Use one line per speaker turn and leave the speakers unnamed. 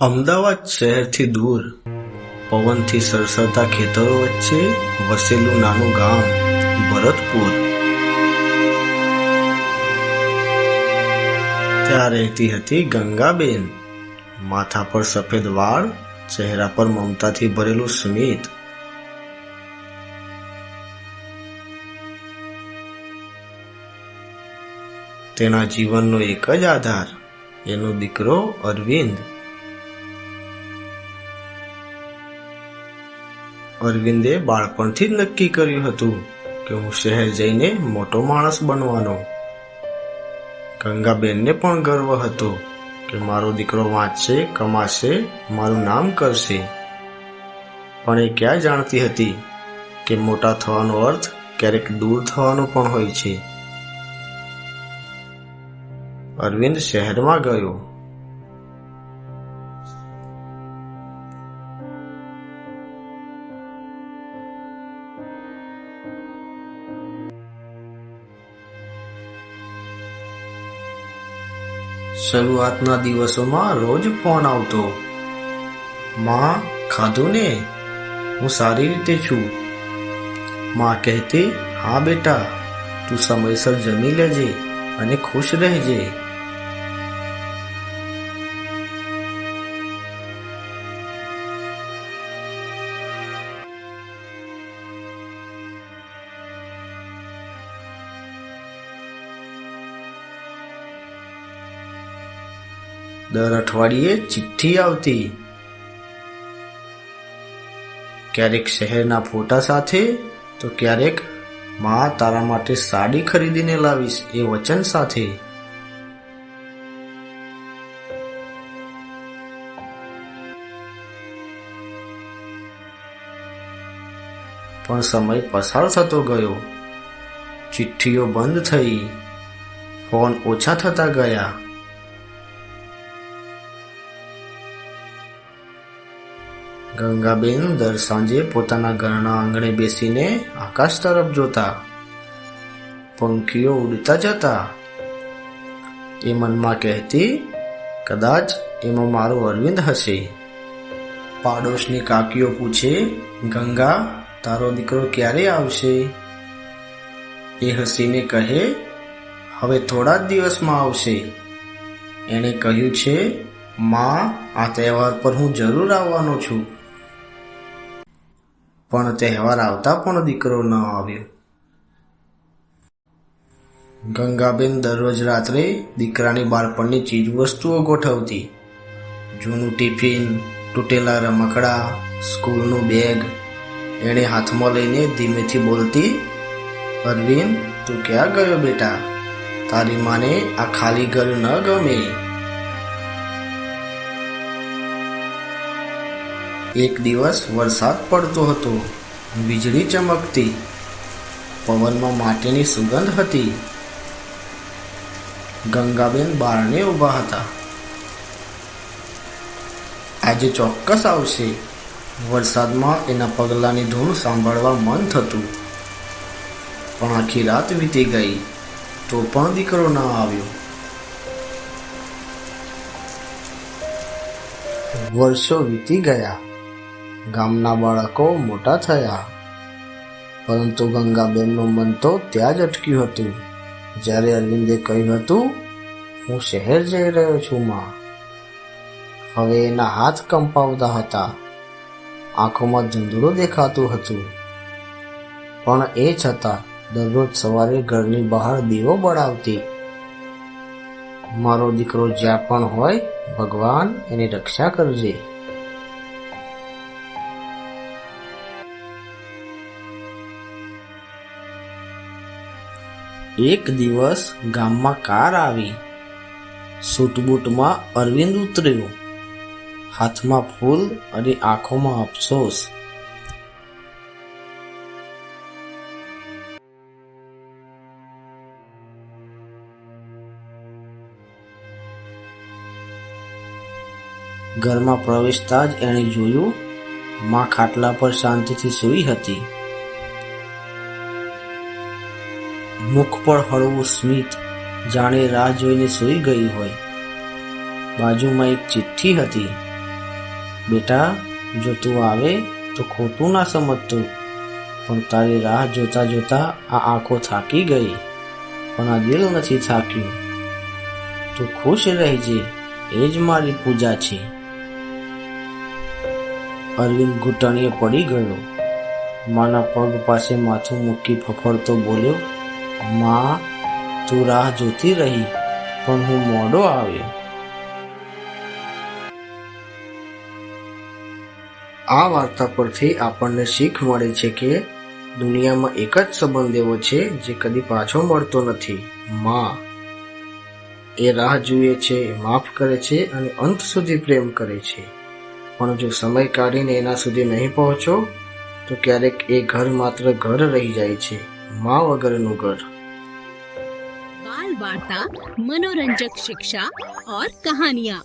અમદાવાદ શહેરથી દૂર, પવનથી સરસરતા ખેતરો વચ્ચે વસેલું નાનું ગામ, ભરતપુર. ત્યાં રહેતી હતી ગંગાબેન. માથા પર સફેદ વાળ, ચહેરા પર મમતાથી ભરેલું સ્મિત. તેના જીવનનો એક જ આધાર, એનો દીકરો અરવિંદ. અરવિંદે બાળપણથી જ નક્કી કર્યું હતું કે હું શહેર જઈને મોટો માણસ બનવાનો. ગંગાબેનને પણ ગર્વ હતો કે મારો દીકરો વાંચશે, કમાશે, મારું નામ કરશે. પણ એ ક્યાં જાણતી હતી કે મોટા થવાનો અર્થ ક્યારેક દૂર થવાનો પણ હોય છે. અરવિંદ શહેરમાં ગયો. શરૂઆતના દિવસોમાં રોજ ફોન આવતો. માં, ખાધું ને? હું સારી રીતે છું. માં કહેતી, હા બેટા, તું સમયસર જમી લેજે અને ખુશ રહેજે. દર અઠવાડિયે ચિઠ્ઠી આવતી. ક્યારેક શહેરના ફોટા સાથે, તો ક્યારેક, માં, તારા માટે સાડી ખરીદીને લાવીશ. એ વચન સાથે. પણ સમય પસાર થતો ગયો. ચિઠ્ઠીઓ બંધ થઈ. ફોન ઓછા થતા ગયા. ગંગાબેન દર સાંજે પોતાના ઘરના આંગણે બેસીને આકાશ તરફ જોતા. પંખીઓ ઉડતા જતા. એ મનમાં કહેતી, કદાચ એમાં મારો અરવિંદ હશે. પાડોશની કાકીઓ પૂછે, ગંગા, તારો દીકરો ક્યારે આવશે? એ હસીને કહે, હવે થોડા જ દિવસમાં આવશે. એણે કહ્યું છે, માં, આ તહેવાર પર હું જરૂર આવવાનો છું. પણ તહેવાર આવતા પણ દીકરો ન આવ્યો. ગંગાબેન દરરોજ રાત્રે દીકરાની બાળપણની ચીજવસ્તુઓ ગોઠવતી. જૂનું ટિફિન, તૂટેલા રમકડા, સ્કૂલનું બેગ, એણે હાથમાં લઈને ધીમેથી બોલતી, અરવિંદ, તું ક્યાં ગયો બેટા? તારી માને આ ખાલી ઘર ન ગમે. એક દિવસ વરસાદ પડતો હતો. વીજળી ચમકતી. પવનમાં માટીની સુગંધ હતી. ગંગાબેન બારણે ઊભા હતા. આજે ચોક્કસ આવશે. વરસાદમાં એના પગલાંની ધૂળ સાંભળવા મન થતું. પણ આખી રાત વીતી ગઈ. તો પણ દીકરો ન આવ્યો. વર્ષો વીતી ગયા. ગામના બાળકો મોટા થયા. પરંતુ ગંગાબેનનું મન તો ત્યાં જ અટક્યું હતું. જ્યારે અરવિંદે કહ્યું હતું, હું શહેર જઈ રહ્યો છું, માં. હવે એના હાથ કંપાવતા હતા. આંખોમાં ધૂંધળું દેખાતું હતું. પણ એ છતાં દરરોજ સવારે ઘરની બહાર દીવો બળાવતી. મારો દીકરો જ્યાં પણ હોય, ભગવાન એની રક્ષા કરજે. એક દિવસ ગામમાં કાર આવી. સૂટબૂટમાં અરવિંદ ઉતર્યો. હાથમાં ફૂલ અને આંખોમાં અફસોસ. ઘરમાં પ્રવેશતા જ એણે જોયું, માં ખાટલા પર શાંતિથી સૂઈ હતી. મુખ પર હળવું સ્મિત, જાણે રાહ જોઈને સૂઈ ગઈ હોય. બાજુમાં એક ચિઠ્ઠી હતી. બેટા, જો તું આવે, તો ખોટું ના સમજતું. પણ તારી રાહ જોતા જોતા આ આંખો થાકી ગઈ. પણ આ દિલ નથી થાક્યું. તું ખુશ રહેજે, એ જ મારી પૂજા છે. અરવિંદ ઘૂંટણીએ પડી ગયો. માના પગ પાસે માથું મૂકી ફફડતો બોલ્યો માં તું રાહ જોતી રહી, પણ હું મોડો આવ્યો. આ વાર્તા પરથી આપણને શીખ મળે છે કે દુનિયામાં એક જ સંબંધ એવો છે જે કદી પાછો મળતો નથી. માં એ રાહ જુએ છે, માફ કરે છે અને અંત સુધી પ્રેમ કરે છે. પણ જો સમય કાઢીને એના સુધી નહીં પહોંચો, તો ક્યારેક એ ઘર માત્ર ઘર રહી જાય છે. માં વગરનું ઘર
बाल वार्ता मनोरंजक शिक्षा और कहानियाँ